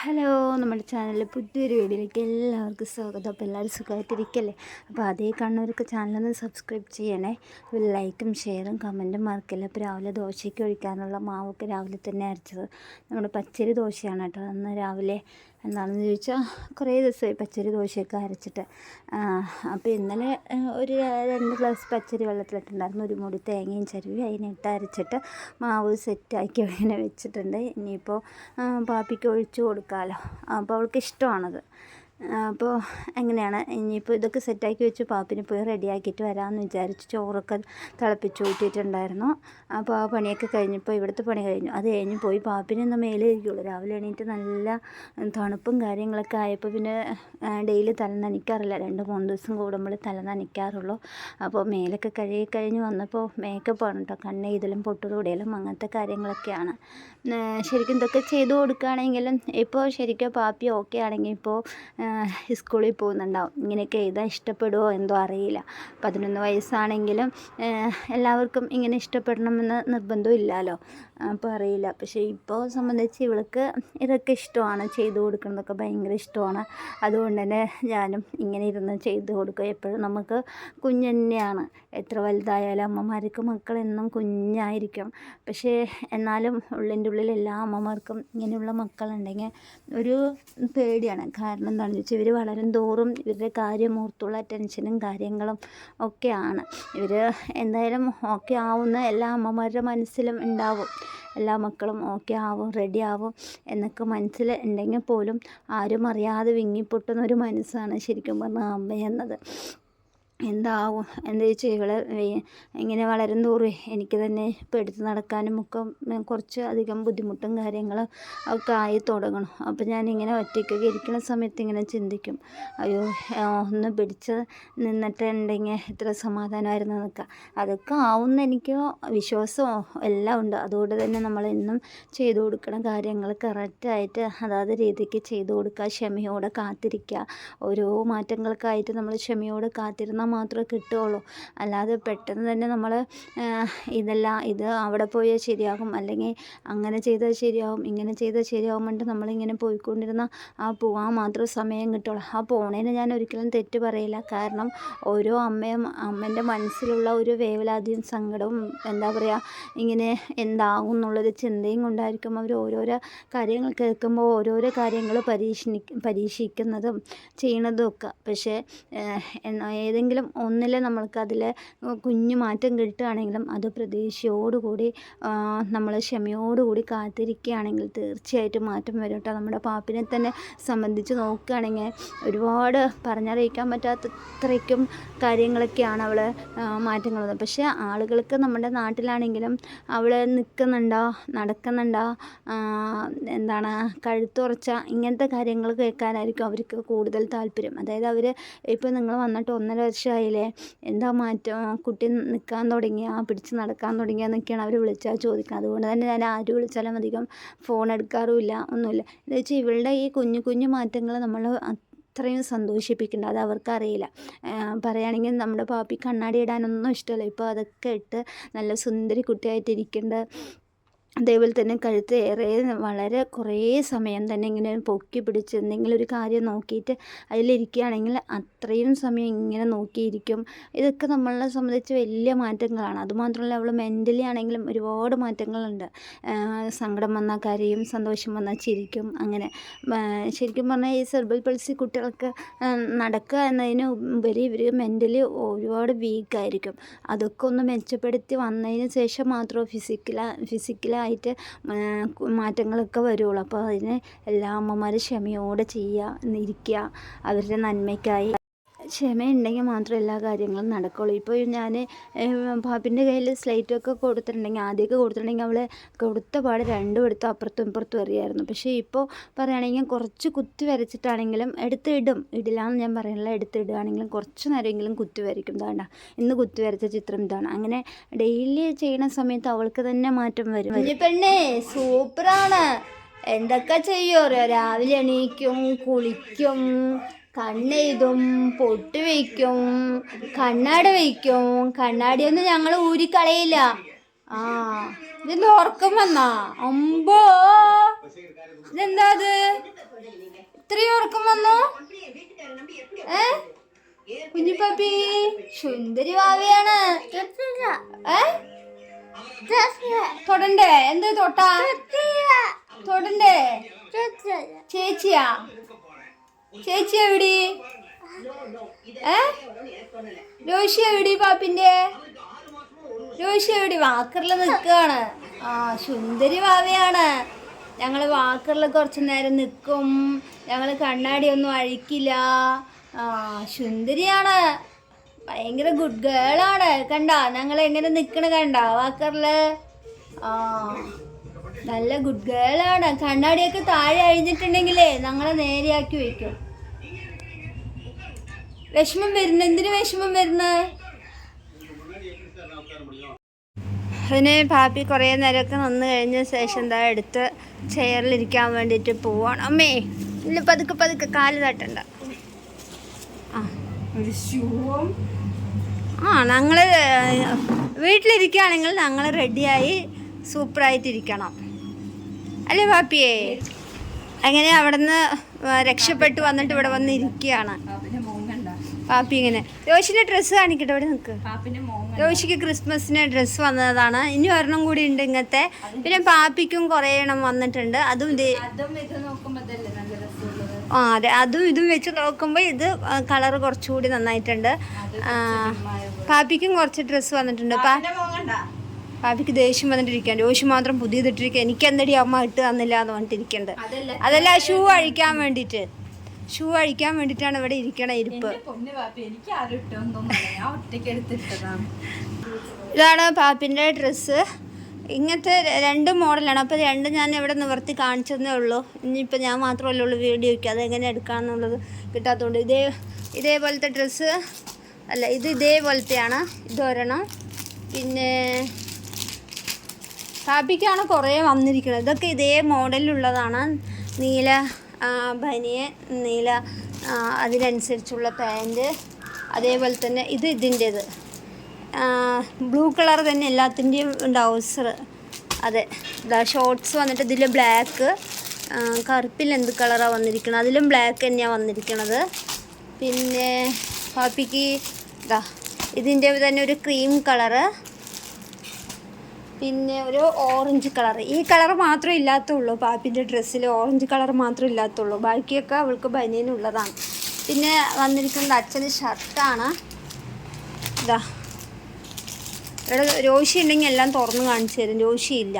Hello നമ്മുടെ ചാനലിൽ പുതിയൊരു വീഡിയോയിലേക്ക് എല്ലാവർക്കും സ്വാഗതം. അപ്പോൾ എല്ലാവരും സുഖമായിട്ടിരിക്കല്ലേ? അപ്പോൾ അതേ കാണുന്നവർക്ക് ചാനലൊന്ന് സബ്സ്ക്രൈബ് ചെയ്യണേ. ലൈക്കും ഷെയറും കമന്റും മറക്കില്ല? അപ്പോൾ രാവിലെ ദോശയ്ക്ക് ഒഴിക്കാനുള്ള മാവൊക്കെ രാവിലെ തന്നെ അരച്ചത്. നമ്മുടെ പച്ചരി ദോശയാണ് കേട്ടോ. അന്ന് രാവിലെ എന്താണെന്ന് ചോദിച്ചാൽ കുറേ ദിവസമായി പച്ചരി ദോശയൊക്കെ അരച്ചിട്ട്. അപ്പോൾ ഇന്നലെ ഒരു രണ്ട് ഗ്ലാസ് പച്ചരി വെള്ളത്തിലിട്ടുണ്ടായിരുന്നു. ഒരു മുടി തേങ്ങയും ചരുവി അതിനിട്ട് അരച്ചിട്ട് മാവ് സെറ്റാക്കി അങ്ങനെ വെച്ചിട്ടുണ്ട്. ഇനിയിപ്പോൾ പാപ്പിക്ക് ഒഴിച്ചു കൊടുക്കാമല്ലോ അപ്പോൾ അവൾക്ക് ഇഷ്ടമാണത്. അപ്പോൾ എങ്ങനെയാണ്? ഇനിയിപ്പോൾ ഇതൊക്കെ സെറ്റാക്കി വെച്ച് പാപ്പിനെ പോയി റെഡിയാക്കിയിട്ട് വരാമെന്ന് വിചാരിച്ച് ചോറൊക്കെ തിളപ്പിച്ച് ഊറ്റിയിട്ടുണ്ടായിരുന്നു. അപ്പോൾ ആ പണിയൊക്കെ കഴിഞ്ഞപ്പോൾ ഇവിടുത്തെ പണി കഴിഞ്ഞു. അത് കഴിഞ്ഞ് പോയി പാപ്പിനെ ഒന്ന് മേലെ ഇരിക്കുള്ളൂ രാവിലെ എണീറ്റ് നല്ല തണുപ്പും കാര്യങ്ങളൊക്കെ ആയപ്പോൾ പിന്നെ ഡെയിലി തല നനയ്ക്കാറില്ല. രണ്ട് മൂന്ന് ദിവസം കൂടുമ്പോൾ തല നനയ്ക്കാറുള്ളൂ. അപ്പോൾ മേലൊക്കെ കഴുകി കഴിഞ്ഞ് വന്നപ്പോൾ മേക്കപ്പ് ആണ് കേട്ടോ കണ്ണ് ഇതിലും പൊട്ടുകൂടിയാലും അങ്ങനത്തെ കാര്യങ്ങളൊക്കെയാണ്. ശരിക്കും ഇതൊക്കെ ചെയ്തു കൊടുക്കുകയാണെങ്കിലും ഇപ്പോൾ ശരിക്കും പാപ്പി ഓക്കെ ആണെങ്കിൽ ഇപ്പോൾ സ്കൂളിൽ പോകുന്നുണ്ടാവും. ഇങ്ങനെയൊക്കെ എഴുതാൻ ഇഷ്ടപ്പെടുമോ എന്തോ അറിയില്ല. പതിനൊന്ന് വയസ്സാണെങ്കിലും എല്ലാവർക്കും ഇങ്ങനെ ഇഷ്ടപ്പെടണമെന്ന് നിർബന്ധം ഇല്ലല്ലോ അപ്പോൾ അറിയില്ല. പക്ഷേ ഇപ്പോൾ സംബന്ധിച്ച് ഇവൾക്ക് ഇതൊക്കെ ഇഷ്ടമാണ്. ചെയ്തു കൊടുക്കുന്നതൊക്കെ ഭയങ്കര ഇഷ്ടമാണ്. അതുകൊണ്ട് തന്നെ ഞാനും ഇങ്ങനെ ഇരുന്ന് ചെയ്തു കൊടുക്കുക എപ്പോഴും നമുക്ക് കുഞ്ഞ് തന്നെയാണ് എത്ര വലുതായാലും അമ്മമാർക്ക് മക്കൾ എന്നും കുഞ്ഞായിരിക്കും പക്ഷേ എന്നാലും ഉള്ളിന്റെ ഉള്ളിൽ എല്ലാ അമ്മമാർക്കും ഇങ്ങനെയുള്ള മക്കളുണ്ടെങ്കിൽ ഒരു പേടിയാണ്. കാരണം എന്താണെന്ന് വെച്ചാൽ ഇവർ വളരും തോറും ഇവരുടെ കാര്യം ഓർത്തുള്ള ടെൻഷനും കാര്യങ്ങളും ഒക്കെയാണ്. ഇവർ എന്തായാലും ഓക്കെ ആവുന്ന എല്ലാ അമ്മമാരുടെ മനസ്സിലും ഉണ്ടാവും. എല്ലാ മക്കളും ഓക്കെ ആവും റെഡി ആവും എന്നൊക്കെ മനസ്സിൽ ഉണ്ടെങ്കിൽ പോലും ആരും അറിയാതെ വിങ്ങിപ്പൊട്ടുന്ന ഒരു മനസ്സാണ് ശരിക്കും പറഞ്ഞാൽ അമ്മ എന്താവും? എന്താ ചോദിച്ചാൽ ഇവളെ ഇങ്ങനെ വളരും തോറും എനിക്ക് തന്നെ എടുത്ത് നടക്കാനും ഒക്കെ കുറച്ച് അധികം ബുദ്ധിമുട്ടും കാര്യങ്ങളും ഒക്കെ ആയി തുടങ്ങണം. അപ്പോൾ ഞാനിങ്ങനെ ഒറ്റയ്ക്കൊക്കെ ഇരിക്കുന്ന സമയത്ത് ഇങ്ങനെ ചിന്തിക്കും. അയ്യോ ഒന്ന് പിടിച്ച് നിന്നിട്ടുണ്ടെങ്കിൽ എത്ര സമാധാനമായിരുന്നു നിൽക്കുക അതൊക്കെ ആവുന്ന എനിക്ക് വിശ്വാസമോ എല്ലാം ഉണ്ട്. അതുകൊണ്ട് തന്നെ നമ്മൾ എന്നും ചെയ്തു കൊടുക്കണം കാര്യങ്ങൾ കറക്റ്റായിട്ട് അതാത് രീതിക്ക് ചെയ്തു കൊടുക്കുക. ക്ഷമയോടെ കാത്തിരിക്കുക. ഓരോ മാറ്റങ്ങൾക്കായിട്ട് നമ്മൾ ക്ഷമയോടെ കാത്തിരുന്നാൽ മാത്രമേ കിട്ടുകയുള്ളൂ. അല്ലാതെ പെട്ടെന്ന് തന്നെ നമ്മൾ ഇതെല്ലാം ഇത് അവിടെ പോയാൽ ശരിയാകും. അല്ലെങ്കിൽ അങ്ങനെ ചെയ്താൽ ശരിയാകും ഇങ്ങനെ ചെയ്താൽ ശരിയാകും പറഞ്ഞിട്ട് നമ്മളിങ്ങനെ പോയിക്കൊണ്ടിരുന്ന ആ പോകാൻ മാത്രം സമയം കിട്ടുള്ളൂ ആ പോണേനെ ഞാൻ ഒരിക്കലും തെറ്റ് പറയില്ല. കാരണം ഓരോ അമ്മയും അമ്മേന്റെ മനസ്സിലുള്ള ഒരു വേവലാതിയും സങ്കടവും എന്താ പറയുക ഇങ്ങനെ എന്താകും എന്നുള്ളൊരു ചിന്തയും കൊണ്ടായിരിക്കും അവർ ഓരോരോ കാര്യങ്ങൾ കേൾക്കുമ്പോൾ ഓരോരോ കാര്യങ്ങൾ പരീക്ഷണി പരീക്ഷിക്കുന്നതും ചെയ്യണതും ഒക്കെ. പക്ഷേ ഏതെങ്കിലും ഒന്നിൽ നമ്മൾക്കതിൽ കുഞ്ഞു മാറ്റം കിട്ടുകയാണെങ്കിലും അത് പ്രതീക്ഷയോടുകൂടി നമ്മൾ ക്ഷമയോടുകൂടി കാത്തിരിക്കുകയാണെങ്കിൽ തീർച്ചയായിട്ടും മാറ്റം വരും കേട്ടോ. നമ്മുടെ പാപ്പിനെ തന്നെ സംബന്ധിച്ച് നോക്കുകയാണെങ്കിൽ ഒരുപാട് പറഞ്ഞറിയിക്കാൻ പറ്റാത്ത ഇത്രയ്ക്കും കാര്യങ്ങളൊക്കെയാണ് അവൾ മാറ്റങ്ങൾ പക്ഷേ ആളുകൾക്ക് നമ്മുടെ നാട്ടിലാണെങ്കിലും അവൾ നിൽക്കുന്നുണ്ടോ നടക്കുന്നുണ്ടോ എന്താണ് കഴുത്തുറച്ച ഇങ്ങനത്തെ കാര്യങ്ങൾ കേൾക്കാനായിരിക്കും അവർക്ക് കൂടുതൽ താല്പര്യം. അതായത് അവർ ഇപ്പോൾ നിങ്ങൾ വന്നിട്ട് ഒന്നര വർഷമായില്ലേ എന്താ മാറ്റം? കുട്ടി നിൽക്കാൻ തുടങ്ങിയ പിടിച്ച് നടക്കാൻ തുടങ്ങിയെന്നൊക്കെയാണ് അവർ വിളിച്ചാൽ ചോദിക്കുന്നത് അതുകൊണ്ട് തന്നെ ഞാൻ ആര് വിളിച്ചാലും അധികം ഫോൺ എടുക്കാറുമില്ല ഒന്നുമില്ല. എന്ന് വെച്ചാൽ ഇവളുടെ ഈ കുഞ്ഞു കുഞ്ഞു മാറ്റങ്ങൾ നമ്മൾ അത്രയും സന്തോഷിപ്പിക്കുന്നുണ്ട് അത് അവർക്കറിയില്ല. പറയുകയാണെങ്കിൽ നമ്മുടെ പാപ്പി കണ്ണാടി ഇടാനൊന്നും ഇഷ്ടമല്ല. ഇപ്പോൾ അതൊക്കെ ഇട്ട് നല്ല സുന്ദരി കുട്ടിയായിട്ടിരിക്കേണ്ട. അതേപോലെ തന്നെ കഴുത്ത് ഏറെ വളരെ കുറേ സമയം തന്നെ ഇങ്ങനെ പൊക്കി പിടിച്ച് എന്തെങ്കിലും ഒരു കാര്യം നോക്കിയിട്ട് അതിലിരിക്കുകയാണെങ്കിൽ അത്രയും സമയം ഇങ്ങനെ നോക്കിയിരിക്കും. ഇതൊക്കെ നമ്മളെ സംബന്ധിച്ച് വലിയ മാറ്റങ്ങളാണ്. അതുമാത്രമല്ല അവൾ മെന്റലി ആണെങ്കിലും ഒരുപാട് മാറ്റങ്ങളുണ്ട്. സങ്കടം വന്നാൽ കരയും സന്തോഷം വന്നാൽ ചിരിക്കും അങ്ങനെ. ശരിക്കും പറഞ്ഞാൽ ഈ സെർബൽ പൾസി കുട്ടികൾക്ക് നടക്കുക എന്നതിന് ഉപരി ഇവർ മെന്റലി ഒരുപാട് വീക്കായിരിക്കും അതൊക്കെ ഒന്ന് മെച്ചപ്പെടുത്തി വന്നതിന് ശേഷം മാത്രമേ ഫിസിക്കല ഫിസിക്കലായി ആയിട്ട് മാറ്റങ്ങളൊക്കെ വരുള്ളൂ. അപ്പോൾ അതിന് എല്ലാ അമ്മമാരും ക്ഷമയോടെ ചെയ്യുക ഇരിക്കുക അവരുടെ നന്മയ്ക്കായി ക്ഷമയുണ്ടെങ്കിൽ മാത്രം എല്ലാ കാര്യങ്ങളും നടക്കുള്ളൂ. ഇപ്പോൾ ഞാൻ പാപ്പിന്റെ കയ്യിൽ സ്ലേറ്റൊക്കെ കൊടുത്തിട്ടുണ്ടെങ്കിൽ ആദ്യമൊക്കെ കൊടുത്തിട്ടുണ്ടെങ്കിൽ അവൾ കൊടുത്ത പാട് രണ്ടും എടുത്ത് അപ്പുറത്തും ഇപ്പുറത്തും എറിയായിരുന്നു. പക്ഷേ ഇപ്പോൾ പറയുകയാണെങ്കിൽ കുറച്ച് കുത്തി വരച്ചിട്ടാണെങ്കിലും എടുത്തിടും. ഇടില്ലാന്ന് ഞാൻ പറയുന്നില്ല എടുത്തിടുകയാണെങ്കിലും കുറച്ച് നേരമെങ്കിലും കുത്തി വരയ്ക്കും. ഇതാണ്ട ഇന്ന് കുത്തി വരച്ച ചിത്രം ഇതാണ്. അങ്ങനെ ഡെയിലി ചെയ്യണ സമയത്ത് അവൾക്ക് തന്നെ മാറ്റം വരും. പെണ്ണേ സൂപ്പറാണ് എന്തൊക്കെ ചെയ്യോ? രാവിലെ എണീക്കും കുളിക്കും കണ്ണെഴുതും പൊട്ട് വയ്ക്കും കണ്ണാട വയ്ക്കും. കണ്ണാടിയൊന്നും ഞങ്ങൾ ഊരിക്കളയില്ല. ആ ഇതെന്താ ഉറക്കം വന്നാ? അമ്പോ! ഇതെന്താ അത്? ഇത്രയും ഉറക്കം വന്നു? ഏ? കുഞ്ഞിപ്പാപ്പി സുന്ദരി ഭാവിയാണ് തൊടണ്ടേ? എന്ത് തൊട്ടാ? തൊടണ്ടേ? ചേച്ചിയാ? ചേച്ചി എവിടെ? ഏ? രോഷി എവിടെ പാപ്പിന്റെ? രോഷി എവിടെ? വാക്കറിൽ നിൽക്കുകയാണ്. ആ സുന്ദരി വാവയാണ്. ഞങ്ങൾ വാക്കറിൽ കുറച്ച് നേരം നിൽക്കും ഞങ്ങൾ കണ്ണാടിയൊന്നും അഴിക്കില്ല. ആ സുന്ദരിയാണ്. ഭയങ്കര ഗുഡ് ഗേളാണ് കണ്ട ഞങ്ങൾ എങ്ങനെ നിൽക്കണ കണ്ട വാക്കറിൽ ആ. നല്ല ഗുഡ് ഗേളാണ് കണ്ണാടിയൊക്കെ താഴെ അഴിഞ്ഞിട്ടുണ്ടെങ്കിലേ ഞങ്ങളെ നേരെയാക്കി വെക്കും വിഷമം വരുന്നു എന്തിനു വിഷമം വരുന്നത് അതിന് പാപ്പി കുറേ നേരമൊക്കെ നിന്ന് കഴിഞ്ഞ ശേഷം എന്താ എടുത്ത് ചെയറിലിരിക്കാൻ വേണ്ടിയിട്ട് പോവാണ്. അമ്മേ ഇല്ല പതുക്കെ പതുക്കെ കാൽ തട്ടണ്ട. ആ. ഒരു ഷൂവും ആ ഞങ്ങൾ വീട്ടിലിരിക്കുകയാണെങ്കിൽ ഞങ്ങൾ റെഡിയായി സൂപ്പറായിട്ടിരിക്കണം അല്ലേ പാപ്പിയേ? അങ്ങനെ അവിടെ നിന്ന് രക്ഷപ്പെട്ട് വന്നിട്ട് ഇവിടെ വന്ന് ഇരിക്കുകയാണ് പാപ്പി ഇങ്ങനെ രോഷിന്റെ ഡ്രസ്സ് കാണിക്കട്ടെ ഇവിടെ നിൽക്ക് രോഷിക്ക് ക്രിസ്മസിന് ഡ്രസ്സ് വന്നതാണ്. ഇനി ഒരെണ്ണം കൂടി ഉണ്ട് ഇങ്ങനത്തെ പിന്നെ പാപ്പിക്കും കുറേ എണ്ണം വന്നിട്ടുണ്ട്. അതും ഇത് ആ അതെ. അതും ഇതും വെച്ച് നോക്കുമ്പോൾ ഇത് കളർ കുറച്ചുകൂടി നന്നായിട്ടുണ്ട്. പാപ്പിക്കും കുറച്ച് ഡ്രസ്സ് വന്നിട്ടുണ്ട്. മോൻ ദേഷ്യം വന്നിട്ടിരിക്കാൻ രോഷി മാത്രം പുതിയതിട്ടിരിക്കുക എനിക്ക് എന്തടി അമ്മ ഇട്ട് തന്നില്ല എന്ന് പറഞ്ഞിട്ടിരിക്കണ്ട് അതല്ല. ഷൂ അഴിക്കാൻ വേണ്ടിയിട്ട്. ഷൂ അഴിക്കാൻ വേണ്ടിയിട്ടാണ് ഇവിടെ ഇരിക്കണ ഇരിപ്പ്. ഇതാണ് പാപ്പിന്റെ ഡ്രസ്സ്. ഇങ്ങനത്തെ രണ്ട് മോഡലാണ്. അപ്പോൾ രണ്ട് ഞാൻ ഇവിടെ നിവർത്തി കാണിച്ചതേ ഉള്ളൂ. ഇനിയിപ്പോൾ ഞാൻ മാത്രമല്ലേ ഉള്ളൂ വീഡിയോയ്ക്ക് അതെങ്ങനെ എടുക്കാമെന്നുള്ളത് കിട്ടാത്തതുകൊണ്ട് ഇതേ ഇതേപോലത്തെ ഡ്രസ്സ്. അല്ല ഇത് ഇതേപോലത്തെയാണ്. ഇതൊരെണ്ണം. പിന്നെ പാപ്പിക്കാണ് കുറേ വന്നിരിക്കുന്നത്. ഇതൊക്കെ ഇതേ മോഡലിലുള്ളതാണ്. നീല ബനിയെ ബനിയൻ നീല അതിനനുസരിച്ചുള്ള പാന്റ് അതേപോലെ തന്നെ ഇത് ഇതിന്റേത്. ബ്ലൂ കളർ തന്നെ എല്ലാത്തിന്റെയും ഡൗസർ അതെ ഇതാ ഷോർട്സ് വന്നിട്ട് ഇതിൽ ബ്ലാക്ക്. കറുപ്പിൽ എന്ത് കളറാണ് വന്നിരിക്കുന്നത് അതിലും ബ്ലാക്ക് തന്നെയാണ് വന്നിരിക്കുന്നത് പിന്നെ പാപ്പിക്ക് ഇതാ ഇതിന്റെ തന്നെ ഒരു ക്രീം കളറ്. പിന്നെ ഒരു ഓറഞ്ച് കളർ ഈ കളർ മാത്രമേ ഇല്ലാത്തുള്ളൂ. പാപ്പിന്റെ ഡ്രസ്സിൽ ഓറഞ്ച് കളർ മാത്രമേ ഇല്ലാത്തുള്ളൂ. ബാക്കിയൊക്കെ അവൾക്ക് ബനിയനുള്ളതാണ്. പിന്നെ വന്നിരിക്കുന്നത് അച്ഛന് ഷർട്ടാണ് ഇതാ ഇവിടെ രോഷി ഉണ്ടെങ്കിൽ എല്ലാം തുറന്ന് കാണിച്ചു തരും. രോഷിയില്ല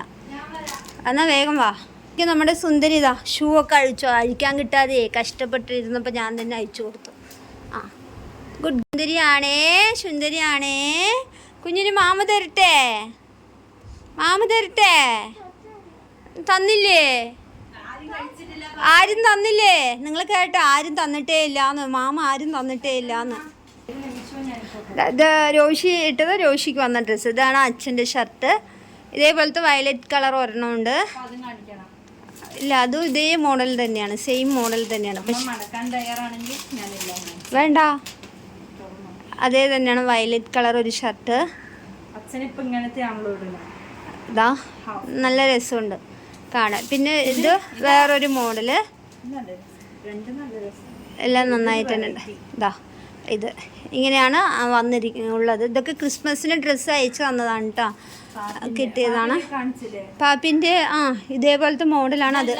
എന്നാൽ വേഗം വാ. എനിക്ക് നമ്മുടെ സുന്ദരി ഇതാ ഷൂ ഒക്കെ അഴിച്ചോ. അഴിക്കാൻ കിട്ടാതെ കഷ്ടപ്പെട്ടിരുന്നപ്പോൾ ഞാൻ തന്നെ അഴിച്ചു കൊടുത്തു. ആ. ഗുഡ് സുന്ദരിയാണേ സുന്ദരിയാണേ. കുഞ്ഞിന് മാമ തരട്ടെ? മാമ തരട്ടെ? തന്നില്ലേ? ആരും തന്നില്ലേ? നിങ്ങൾ കേട്ട ആരും തന്നിട്ടേ ഇല്ലാന്ന്. മാമ ആരും തന്നിട്ടേ ഇല്ലാന്ന്. ഇത് രോഷി ഇട്ടത് രോഷിക്ക് വന്ന ഡ്രസ്സ് ഇതാണ് അച്ഛന്റെ ഷർട്ട് ഇതേപോലത്തെ വയലറ്റ് കളർ ഒരെണ്ണമുണ്ട് ഇല്ല അതും ഇതേ മോഡൽ തന്നെയാണ്. സെയിം മോഡൽ തന്നെയാണ്. വേണ്ട. അതേ തന്നെയാണ് വയലറ്റ് കളർ ഒരു ഷർട്ട് അച്ഛനിപ്പോ ഇങ്ങനത്തെ ആണല്ലോ ഇതാ നല്ല രസമുണ്ട് കാണാൻ. പിന്നെ ഇത് വേറൊരു മോഡൽ. എല്ലാം നന്നായിട്ട് തന്നെ ഉണ്ട്. ഇതാ ഇത് ഇങ്ങനെയാണ് വന്നിരിക്കുന്നത്. ഉള്ളത് ഇതൊക്കെ ക്രിസ്മസിന് ഡ്രസ്സ് അയച്ചു തന്നതാണ് കേട്ടോ കിട്ടിയതാണ്. പാപ്പിന്റെ ആ ഇതേപോലത്തെ മോഡലാണ് അത്.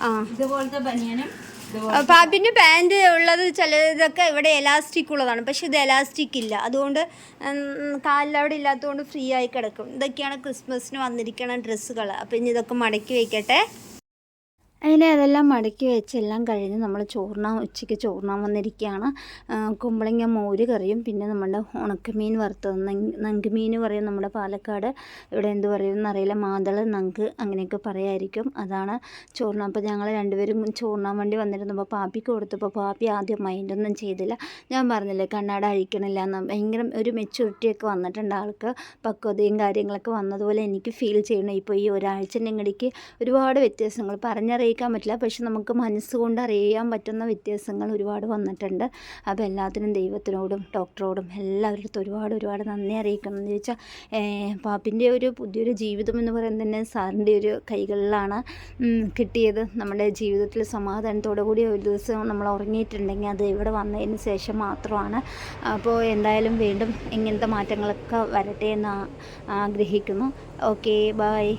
ആ. ഇതുപോലത്തെ ബനിയനും പാപ്പിന്റെ പാന്റ് ഉള്ളത് ചിലതൊക്കെ ഇവിടെ എലാസ്റ്റിക് ഉള്ളതാണ്. പക്ഷെ ഇത് എലാസ്റ്റിക് ഇല്ല. അതുകൊണ്ട് കാലിലവിടെ ഇല്ലാത്തതുകൊണ്ട് ഫ്രീ ആയി കിടക്കും. ഇതൊക്കെയാണ് ക്രിസ്മസിന് വന്നിരിക്കുന്ന ഡ്രസ്സുകൾ അപ്പം ഇനി ഇതൊക്കെ മടക്കി വയ്ക്കട്ടെ അതിനെ അതെല്ലാം മടക്കി വെച്ച് എല്ലാം കഴിഞ്ഞ് നമ്മൾ ചോറിനാ ഉച്ചയ്ക്ക് ചോറിനാൻ വന്നിരിക്കുകയാണ്. കുമ്പളങ്ങ മോര് കറിയും പിന്നെ നമ്മുടെ ഉണക്കമീൻ വറുത്തത് നങ്ക് മീൻ പറയും നമ്മുടെ പാലക്കാട്. ഇവിടെ എന്ത് പറയും എന്നറിയില്ല മാതള നങ്ക് അങ്ങനെയൊക്കെ പറയായിരിക്കും. അതാണ് ചോറിനാൻ. അപ്പോൾ ഞങ്ങൾ രണ്ടുപേരും ചോറിനാൻ വേണ്ടി വന്നിരുന്നപ്പോൾ പാപ്പിക്ക് കൊടുത്തപ്പോൾ പാപ്പി ആദ്യം മൈൻഡൊന്നും ചെയ്തില്ല. ഞാൻ പറഞ്ഞില്ലേ കണ്ണാട അഴിക്കണില്ല എന്ന്. ഭയങ്കര ഒരു മെച്യൂരിറ്റിയൊക്കെ വന്നിട്ടുണ്ട് ആൾക്ക്. പക്വതയും കാര്യങ്ങളൊക്കെ വന്നതുപോലെ എനിക്ക് ഫീൽ ചെയ്യണം ഇപ്പോൾ ഈ ഇങ്ങടേക്ക് ഒരുപാട് വ്യത്യാസങ്ങൾ. പറഞ്ഞറിയിക്കാൻ അറിയിക്കാൻ പറ്റില്ല. പക്ഷെ നമുക്ക് മനസ്സുകൊണ്ട് അറിയാൻ പറ്റുന്ന വ്യത്യാസങ്ങൾ ഒരുപാട് വന്നിട്ടുണ്ട്. അപ്പോൾ എല്ലാത്തിനും ദൈവത്തിനോടും ഡോക്ടറോടും എല്ലാവരുടെ ഒരുപാട് ഒരുപാട് നന്ദി അറിയിക്കണം എന്ന് ചോദിച്ചാൽ പാപ്പിന്റെ ഒരു പുതിയൊരു ജീവിതം എന്ന് പറയുന്നത് തന്നെ സാറിന്റെ ഒരു കൈകളിലാണ് കിട്ടിയത്. നമ്മുടെ ജീവിതത്തിൽ സമാധാനത്തോടു കൂടി ഒരു ദിവസം നമ്മൾ ഉറങ്ങിയിട്ടുണ്ടെങ്കിൽ അത് ഇവിടെ വന്നതിന് ശേഷം മാത്രമാണ്. അപ്പോൾ എന്തായാലും വീണ്ടും ഇങ്ങനത്തെ മാറ്റങ്ങളൊക്കെ വരട്ടെ എന്ന് ആഗ്രഹിക്കുന്നു. Okay bye